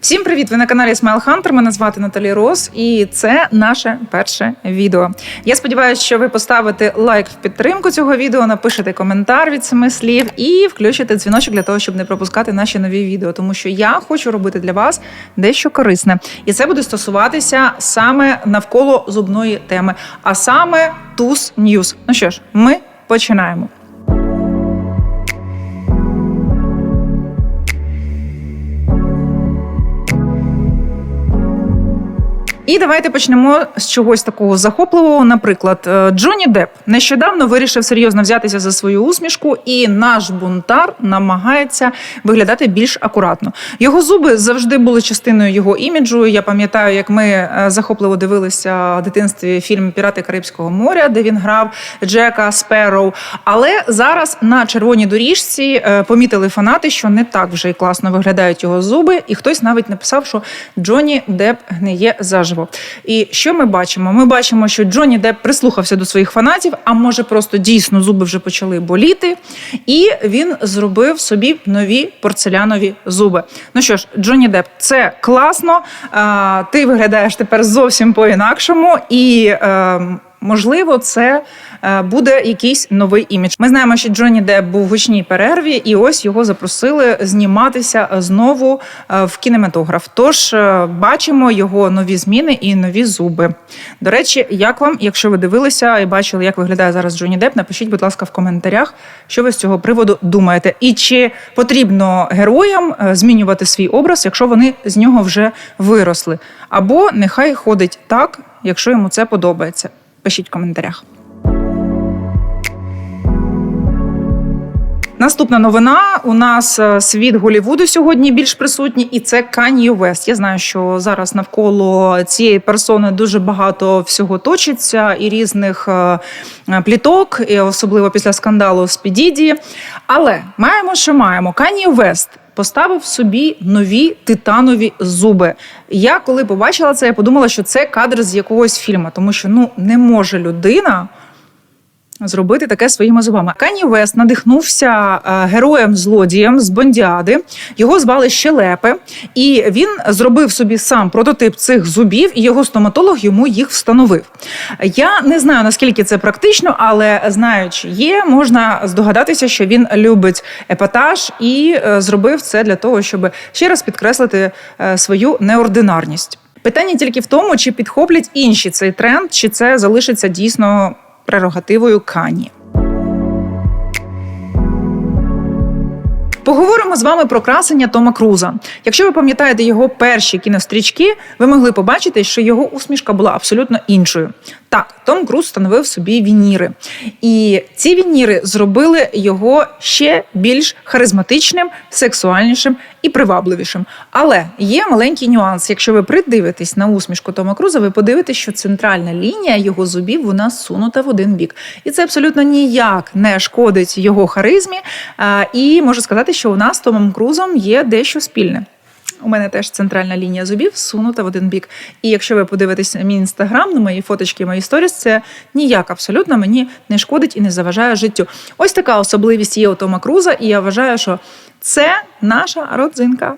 Всім привіт! Ви на каналі Smile Hunter. Мене звати Наталі Рос, і це наше перше відео. Я сподіваюся, що ви поставите лайк в підтримку цього відео, напишете коментар від семи слів і включите дзвіночок для того, щоб не пропускати наші нові відео, тому що я хочу робити для вас дещо корисне, і це буде стосуватися саме навколо зубної теми, а саме туз News. Ну що ж, ми починаємо. І давайте почнемо з чогось такого захопливого. Наприклад, е, Джонні Депп нещодавно вирішив серйозно взятися за свою усмішку, і наш бунтар намагається виглядати більш акуратно. Його зуби завжди були частиною його іміджу. Я пам'ятаю, як ми е, захопливо дивилися в дитинстві фільм Пірати Карибського моря, де він грав Джека Сперроу. Але зараз на червоній доріжці е, помітили фанати, що не так вже й класно виглядають його зуби, і хтось навіть написав, що Джонні Депп гниє заживо. І що ми бачимо? Ми бачимо, що Джонні Деп прислухався до своїх фанатів, а може просто дійсно зуби вже почали боліти, і він зробив собі нові порцелянові зуби. Ну що ж, Джонні Деп, це класно. Ти виглядаєш тепер зовсім по-інакшому і. Можливо, це е, буде якийсь новий імідж. Ми знаємо, що Джонні Депп був в гучній перерві, і ось його запросили зніматися знову е, в кінематограф. Тож е, бачимо його нові зміни і нові зуби. До речі, як вам, якщо ви дивилися і бачили, як виглядає зараз Джонні Депп, напишіть, будь ласка, в коментарях, що ви з цього приводу думаєте, і чи потрібно героям змінювати свій образ, якщо вони з нього вже виросли, або нехай ходить так, якщо йому це подобається. Пишіть в коментарях. Наступна новина у нас е, світ Голівуду сьогодні більш присутній, і це Кан'є Вест. Я знаю, що зараз навколо цієї персони дуже багато всього точиться і різних е, пліток, і особливо після скандалу з Підіді. Але маємо, що маємо. Кан'є Вест поставив собі нові титанові зуби. Я коли побачила це, я подумала, що це кадр з якогось фільму, тому що ну не може людина. Зробити таке своїми зубами. Кані Вест надихнувся е, героєм злодієм з Бондіади. Його звали Щелепи, і він зробив собі сам прототип цих зубів, і його стоматолог йому їх встановив. Я не знаю наскільки це практично, але знаючи є, можна здогадатися, що він любить епатаж і е, зробив це для того, щоб ще раз підкреслити е, свою неординарність. Питання тільки в тому, чи підхоплять інші цей тренд, чи це залишиться дійсно прерогативою Кані. Поговоримо з вами про красення Тома Круза. Якщо ви пам'ятаєте його перші кінострічки, ви могли побачити, що його усмішка була абсолютно іншою. Так, Том Круз встановив собі вініри, і ці вініри зробили його ще більш харизматичним, сексуальнішим і привабливішим. Але є маленький нюанс. Якщо ви придивитесь на усмішку Тома Круза, ви подивитесь, що центральна лінія його зубів вона сунута в один бік, і це абсолютно ніяк не шкодить його харизмі. І можу сказати, що у нас з Томом Крузом є дещо спільне. У мене теж центральна лінія зубів сунута в один бік. І якщо ви подивитесь мій інстаграм, на мої фоточки, мої сторіс, це ніяк абсолютно мені не шкодить і не заважає життю. Ось така особливість є у Тома Круза, і я вважаю, що це наша родзинка.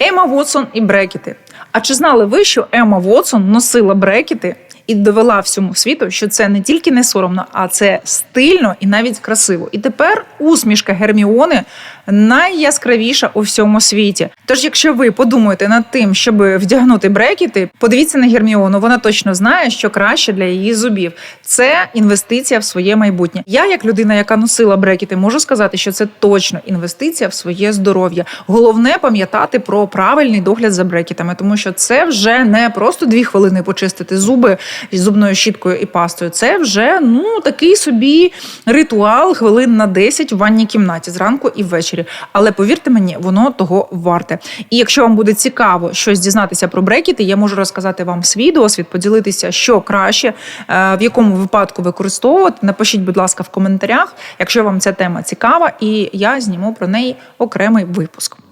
Ема Вотсон і брекети. А чи знали ви, що Ема Вотсон носила брекети і довела всьому світу, що це не тільки не соромно, а це стильно і навіть красиво. І тепер усмішка Герміони найяскравіша у всьому світі. Тож, якщо ви подумаєте над тим, щоб вдягнути брекети, подивіться на Герміону. Вона точно знає, що краще для її зубів. Це інвестиція в своє майбутнє. Я, як людина, яка носила брекети, можу сказати, що це точно інвестиція в своє здоров'я. Головне пам'ятати про правильний догляд за брекетами, тому що це вже не просто дві хвилини почистити зуби з зубною щіткою і пастою. Це вже ну такий собі ритуал хвилин на 10 в ванній кімнаті зранку і ввечері. Але повірте мені, воно того варте. І якщо вам буде цікаво щось дізнатися про брекети, я можу розказати вам свій досвід, поділитися, що краще, е, в якому випадку використовувати. Напишіть, будь ласка, в коментарях, якщо вам ця тема цікава, і я зніму про неї окремий випуск.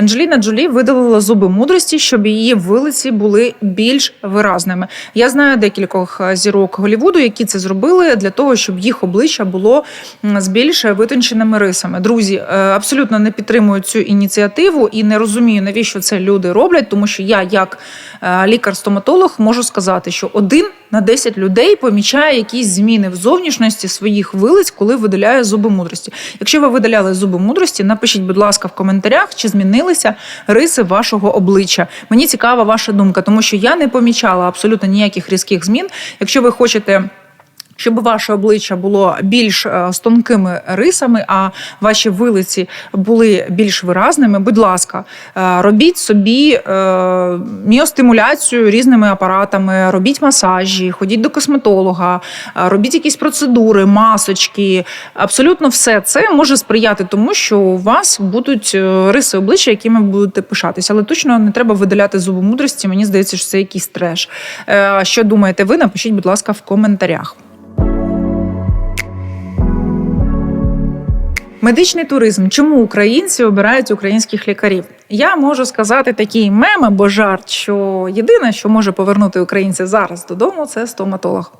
Анджеліна Джолі видалила зуби мудрості, щоб її вилиці були більш виразними. Я знаю декількох е, зірок Голівуду, які це зробили для того, щоб їх обличчя було з більш витонченими рисами. Друзі, е, абсолютно не підтримую цю ініціативу і не розумію, навіщо це люди роблять, тому що я, як е, лікар-стоматолог, можу сказати, що один на 10 людей помічає якісь зміни в зовнішності своїх вилиць, коли видаляє зуби мудрості. Якщо ви видаляли зуби мудрості, напишіть, будь ласка, в коментарях, чи змінилися риси вашого обличчя. Мені цікава ваша думка, тому що я не помічала абсолютно ніяких різких змін. Якщо ви хочете. Щоб ваше обличчя було більш е, з тонкими рисами, а ваші вилиці були більш виразними, будь ласка, е, робіть собі е, міостимуляцію різними апаратами, робіть масажі, ходіть до косметолога, робіть якісь процедури, масочки. Абсолютно все це може сприяти тому, що у вас будуть риси обличчя, якими будете пишатися. Але точно не треба видаляти зуби мудрості. Мені здається, що це якийсь треш. Що думаєте ви? Напишіть, будь ласка, в коментарях. Медичний туризм. Чому українці обирають українських лікарів? Я можу сказати такий мем або жарт, що єдине, що може повернути українця зараз додому, це стоматолог.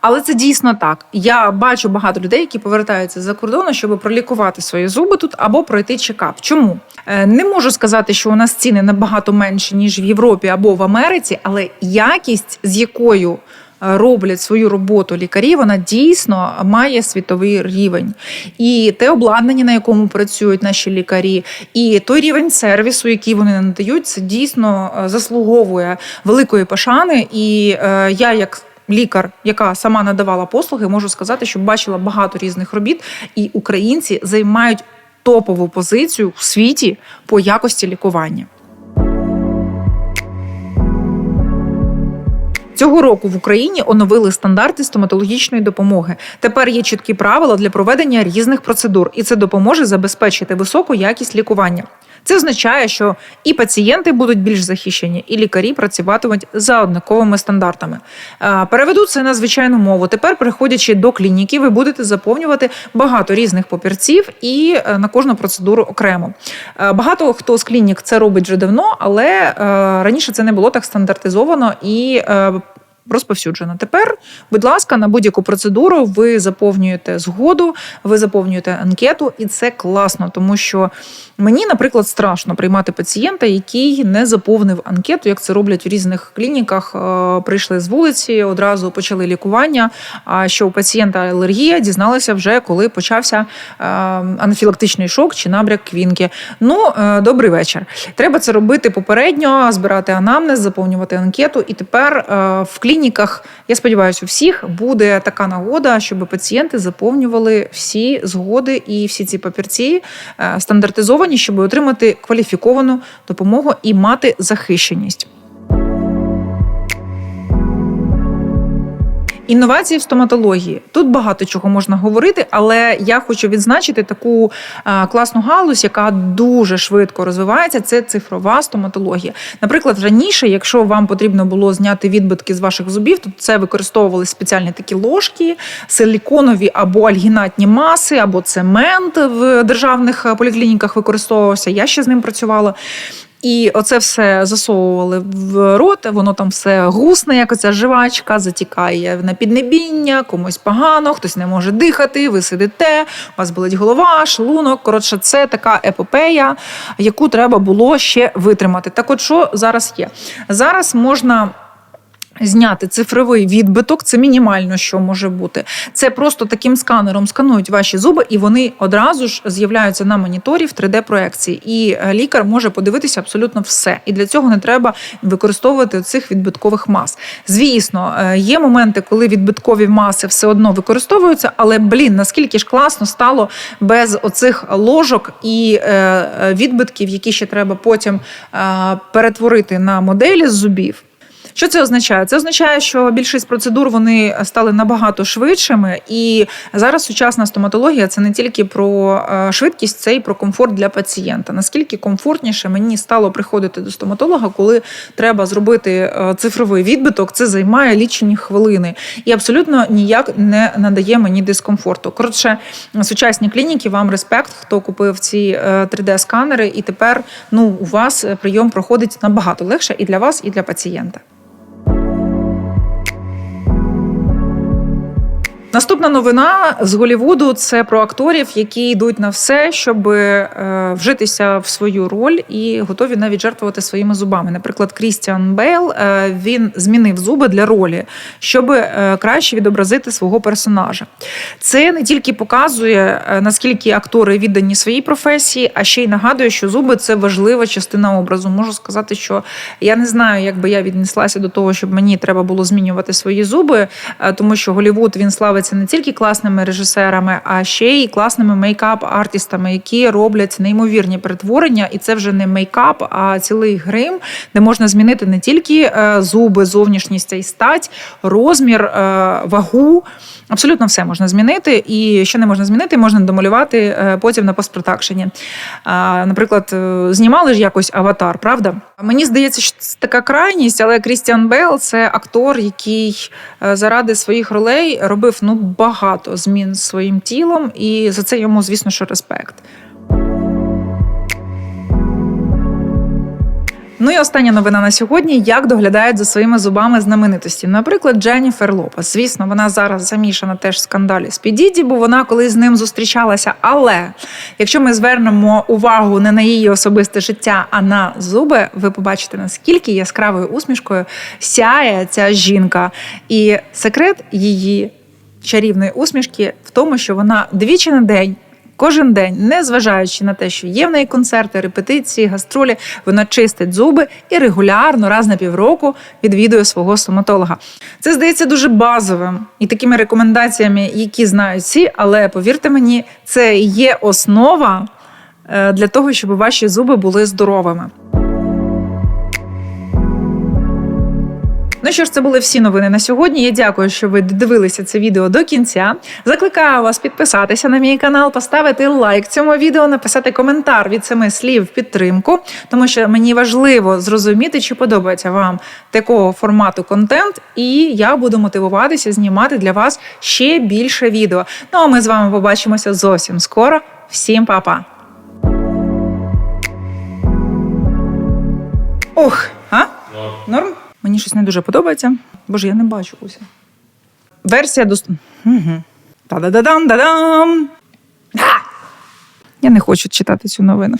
Але це дійсно так. Я бачу багато людей, які повертаються за кордону, щоб пролікувати свої зуби тут або пройти чекап. Чому Е, не можу сказати, що у нас ціни набагато менші ніж в Європі або в Америці, але якість, з якою роблять свою роботу лікарі, вона дійсно має світовий рівень. І те обладнання, на якому працюють наші лікарі, і той рівень сервісу, який вони надають, це дійсно е, заслуговує великої пошани. І е, я як Лікар, яка сама надавала послуги, можу сказати, що бачила багато різних робіт, і українці займають топову позицію в світі по якості лікування. Цього року в Україні оновили стандарти стоматологічної допомоги. Тепер є чіткі правила для проведення різних процедур, і це допоможе забезпечити високу якість лікування. Це означає, що і пацієнти будуть більш захищені, і лікарі працюватимуть за однаковими стандартами. Е, Переведу це на звичайну мову. Тепер, приходячи до клініки, ви будете заповнювати багато різних папірців і е, на кожну процедуру окремо. Е, Багато хто з клінік це робить вже давно, але раніше це не було так стандартизовано і. Розповсюджено. Тепер, будь ласка, на будь-яку процедуру ви заповнюєте згоду, ви заповнюєте анкету, і це класно, тому що мені, наприклад, страшно приймати пацієнта, який не заповнив анкету, як це роблять в різних клініках. Е, Прийшли з вулиці, одразу почали лікування. А що у пацієнта алергія дізналися вже, коли почався е, анафілактичний шок чи набряк квінки. Ну, е, добрий вечір. Треба це робити попередньо, збирати анамнез, заповнювати анкету. І тепер в клініках, я сподіваюся, у всіх буде така нагода, щоб пацієнти заповнювали всі згоди і всі ці папірці е, стандартизовані, щоб отримати кваліфіковану допомогу і мати захищеність. Інновації в стоматології тут багато чого можна говорити, але я хочу відзначити таку е, класну галузь, яка дуже швидко розвивається. Це цифрова стоматологія. Наприклад, раніше, якщо вам потрібно було зняти відбитки з ваших зубів, то це використовували спеціальні такі ложки, силіконові або альгінатні маси, або цемент в державних е, поліклініках використовувався. Я ще з ним працювала. І оце все засовували в рот, воно там все гусне, як оця жвачка, затікає на піднебіння, комусь погано, хтось не може дихати, ви сидите, у вас болить голова, шлунок. Коротше, це така епопея, яку треба було ще витримати. Так от що зараз є? Зараз можна. Зняти цифровий відбиток це мінімально, що може бути. Це просто таким сканером сканують ваші зуби, і вони одразу ж з'являються на моніторі в 3D-проекції. І е, лікар може подивитися абсолютно все. І для цього не треба використовувати цих відбиткових мас. Звісно, е, є моменти, коли відбиткові маси все одно використовуються, але блін, наскільки ж класно стало без оцих ложок і е, відбитків, які ще треба потім перетворити на моделі з зубів. Що це означає? Це означає, що більшість процедур вони стали набагато швидшими, і зараз сучасна стоматологія це не тільки про е, швидкість, це і про комфорт для пацієнта. Наскільки комфортніше мені стало приходити до стоматолога, коли треба зробити е, цифровий відбиток, це займає лічені хвилини і абсолютно ніяк не надає мені дискомфорту. Коротше, сучасні клініки, вам респект, хто купив ці 3D-сканери, і тепер ну у вас прийом проходить набагато легше і для вас, і для пацієнта. Наступна новина з Голівуду це про акторів, які йдуть на все, щоб е, вжитися в свою роль і готові навіть жертвувати своїми зубами. Наприклад, Крістіан Бейл е, він змінив зуби для ролі, щоб е, краще відобразити свого персонажа. Це не тільки показує наскільки актори віддані своїй професії, а ще й нагадує, що зуби це важлива частина образу. Можу сказати, що я не знаю, як би я віднеслася до того, щоб мені треба було змінювати свої зуби, тому що Голівуд він славиться не тільки класними режисерами, а ще й класними мейкап-артистами, які роблять неймовірні перетворення, і це вже не мейкап, а цілий грим, де можна змінити не тільки е, зуби, зовнішність і стать, розмір, е, вагу. Абсолютно все можна змінити, і що не можна змінити, можна домалювати е, потім на постпродакшені. Наприклад, знімали ж якось аватар, правда? Мені здається, що це така крайність, але Крістіан Бейл це актор, який заради своїх ролей робив ну багато змін своїм тілом, і за це йому, звісно, що респект. Ну і остання новина на сьогодні: як доглядають за своїми зубами знаменитості. Наприклад, Дженніфер Лопес. Звісно, вона зараз замішана теж в скандалі з Підіді, бо вона колись з ним зустрічалася. Але якщо ми звернемо увагу не на її особисте життя, а на зуби, ви побачите наскільки яскравою усмішкою сяє ця жінка, і секрет її чарівної усмішки в тому, що вона двічі на день. Кожен день, не зважаючи на те, що є в неї концерти, репетиції, гастролі, вона чистить зуби і регулярно, раз на півроку, відвідує свого стоматолога. Це здається дуже базовим і такими рекомендаціями, які знають всі, але повірте мені, це є основа е, для того, щоб ваші зуби були здоровими. Ну що ж, це були всі новини на сьогодні. Я дякую, що ви дивилися це відео до кінця. Закликаю вас підписатися на мій канал, поставити лайк цьому відео, написати коментар від семи слів підтримку, тому що мені важливо зрозуміти, чи подобається вам такого формату контент, і я буду мотивуватися знімати для вас ще більше відео. Ну а ми з вами побачимося зовсім скоро. Всім па-па! Ох, а? Норм? Мені щось не дуже подобається. Боже, я не бачу Уся. Версія. Угу. Та-да-да-дам, да-дам! Я не хочу читати цю новину.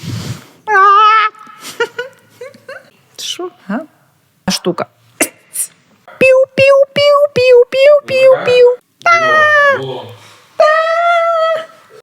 Що? Штука. Піу-піу-піу-піу-піу-піу-піу.